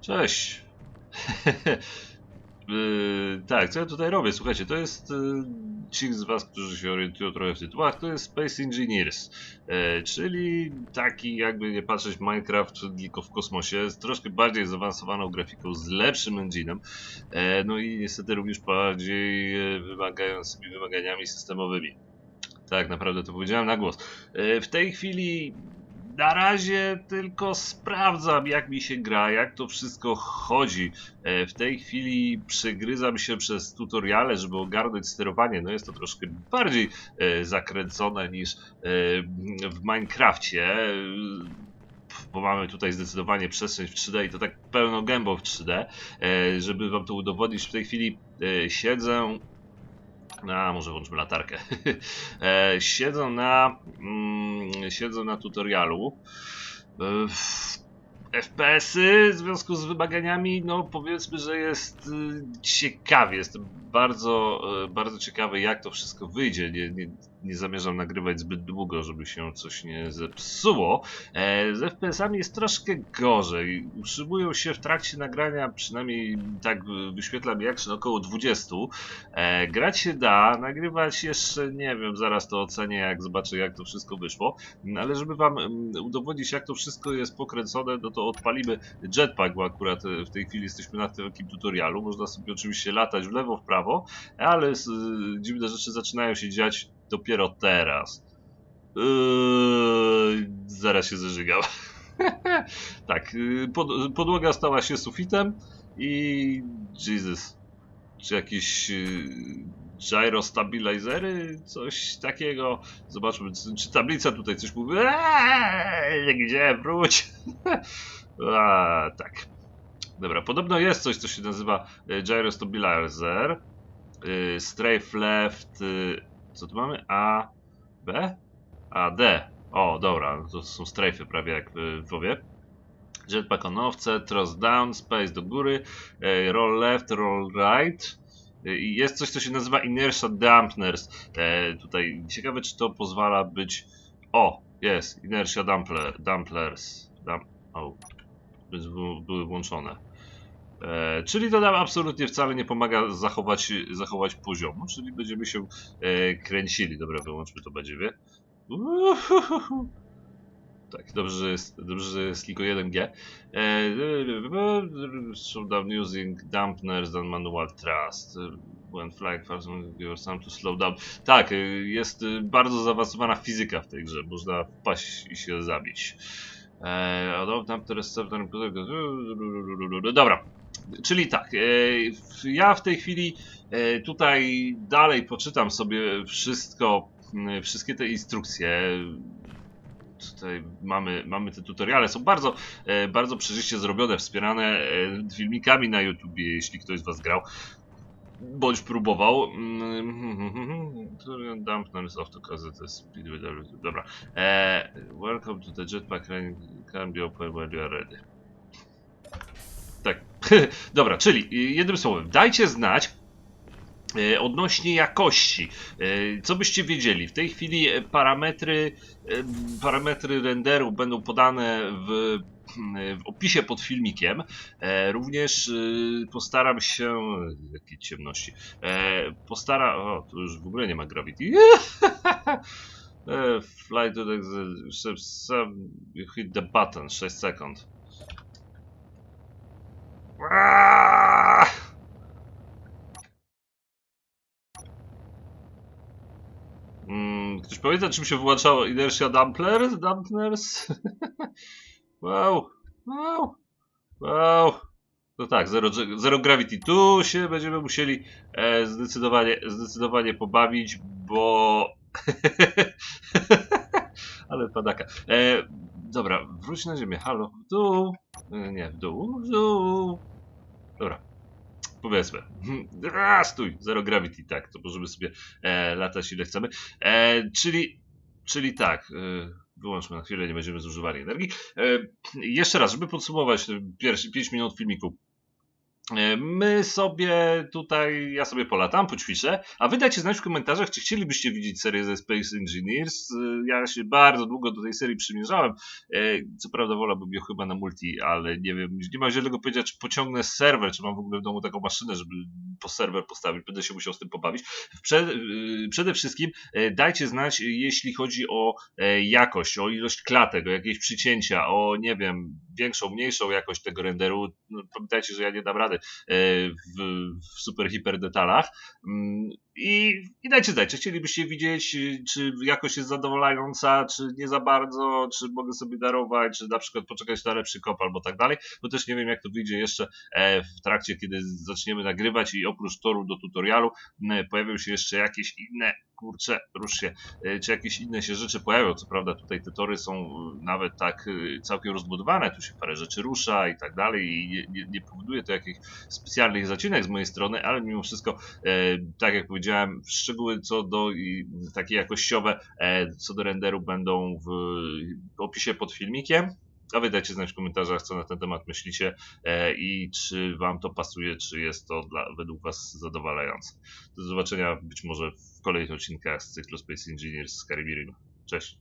Cześć. Yy, tak, co ja tutaj robię? Słuchajcie, to jest yy, ci z Was, którzy się orientują trochę w tytułach, to jest Space Engineers, yy, czyli taki jakby nie patrzeć Minecraft tylko w kosmosie, z troszkę bardziej zaawansowaną grafiką, z lepszym engine'em, yy, no i niestety również bardziej yy, wymagającymi wymaganiami systemowymi. Tak, naprawdę to powiedziałem na głos. W tej chwili na razie tylko sprawdzam, jak mi się gra, jak to wszystko chodzi. E, W tej chwili przegryzam się przez tutoriale, żeby ogarnąć sterowanie. No jest to troszkę bardziej e, zakręcone niż e, w Minecrafcie. Bo mamy tutaj zdecydowanie przestrzeń w 3D i to tak pełno gębą w 3D. E, Żeby wam to udowodnić, w tej chwili siedzę a, może włączmy latarkę. e, siedzę na. Mm, siedzę na tutorialu. E, FPS-y w związku z wymaganiami, no powiedzmy, że jest y, ciekawie. Jestem bardzo, bardzo ciekawy, jak to wszystko wyjdzie. Nie, nie, nie zamierzam nagrywać zbyt długo, żeby się coś nie zepsuło. E, z FPS-ami jest troszkę gorzej. Utrzymują się w trakcie nagrania, przynajmniej tak y, wyświetla mi action, około 20. E, grać się da, nagrywać jeszcze nie wiem, zaraz to ocenię, jak zobaczę, jak to wszystko wyszło. No, Ale żeby wam mm, udowodnić, jak to wszystko jest pokręcone, no to odpalimy jetpack, bo akurat e, w tej chwili jesteśmy na takim tutorialu. Można sobie oczywiście latać w lewo, w prawo, ale s- dziwne rzeczy zaczynają się dziać dopiero teraz. Yy, zaraz się zażygał. tak, yy, pod, podłoga stała się sufitem i Jesus, czy jakieś yy, gyro stabilizery, coś takiego. Zobaczmy, czy tablica tutaj coś mówi. Eee, gdzie? Wróć! A, tak. Dobra, podobno jest coś, co się nazywa e, gyro stabilizer. Y, strafe left. Co tu mamy? A, B? A, D. O, dobra, to są strefy prawie jak w WoWie. Jetpack on offset, thrust down, space do góry, e, roll left, roll right. E, I jest coś, co się nazywa inertia dampeners. E, tutaj ciekawe, czy to pozwala być. O, jest, inertia dampler, damplers. Dam... O, były włączone. E, czyli to nam absolutnie wcale nie pomaga zachować, zachować poziomu, czyli będziemy się e, kręcili. Dobra, wyłączmy to? Uhuhuhu. Tak, dobrze, że jest, dobrze, że jest tylko 1G. E, slow down using dampeners than manual thrust. When flying fast, your sound to slow down. Tak, jest bardzo zaawansowana fizyka w tej grze. Można wpaść i się zabić. E, receptor. Dobra, czyli tak. E, ja w tej chwili e, tutaj dalej poczytam sobie wszystko, wszystkie te instrukcje tutaj mamy, mamy te tutoriale, są bardzo, e, bardzo przejrzyście zrobione, wspierane filmikami na YouTubie, jeśli ktoś z Was grał, bądź próbował. Dampeners of the Cassette Speed with. Dobra. Welcome to the jetpack can be open when you are ready. Tak. Dobra, czyli y, jednym słowem, dajcie znać, e, Odnośnie jakości, e, co byście wiedzieli? W tej chwili parametry, parametry renderu będą podane w, w opisie pod filmikiem. Również postaram się. Jakie ciemności. Postara. O, tu już w ogóle nie ma gravity. Fly to the. hit the button, 6 sekund. Aaaa! Mm, ktoś pamięta, czym się wyłączało inertia damplers? Dampeners? wow, wow, wow. No tak, zero, zero gravity. Tu się będziemy musieli e, zdecydowanie, zdecydowanie pobawić, bo... Ale padaka. E, dobra, wróć na ziemię. Halo. E, nie, w dół, w dół. Dobra, powiedzmy. A, stój, zero gravity, tak, to możemy sobie e, latać ile chcemy. E, czyli, czyli tak, e, wyłączmy na chwilę, nie będziemy zużywali energii. E, jeszcze raz, żeby podsumować te pierwsze 5 minut filmiku. E, my sobie tutaj, ja sobie polatam, poćwiczę, a wy dajcie znać w komentarzach, czy chcielibyście widzieć serię ze Space Engineers. E, ja się bardzo długo do tej serii przymierzałem. E, co prawda wolałbym ją chyba na multi, ale nie wiem, nie mam zielonego pojęcia, czy pociągnę serwer, czy mam w ogóle w domu taką maszynę, żeby po serwer postawić. Będę się musiał z tym pobawić. Przede wszystkim dajcie znać, jeśli chodzi o jakość, o ilość klatek, o jakieś przycięcia, o nie wiem, większą, mniejszą jakość tego renderu. No, pamiętajcie, że ja nie dam rady E, w, w super hiper detalach. Mm, I, I dajcie znać, czy chcielibyście widzieć, czy jakość jest zadowalająca, czy nie za bardzo, czy mogę sobie darować, czy na przykład poczekać na lepszy kop albo tak dalej, bo też nie wiem jak to wyjdzie jeszcze e, w trakcie, kiedy zaczniemy nagrywać i oprócz toru do tutorialu pojawią się jeszcze jakieś inne kurczę, rusz się, e, czy jakieś inne się rzeczy pojawią. Co prawda tutaj te tory są e, nawet tak e, całkiem rozbudowane, tu się parę rzeczy rusza i tak dalej i nie, nie, powoduje to jakichś specjalnych zacinek z mojej strony, ale mimo wszystko, tak jak powiedziałem, szczegóły co do i takie jakościowe, co do renderu będą w opisie pod filmikiem. A wy dajcie znać w komentarzach, co na ten temat myślicie e, i czy wam to pasuje, czy jest to dla, według was zadowalające. Do zobaczenia być może w kolejnych odcinkach z cyklu Space Engineers z Caribbean. Cześć!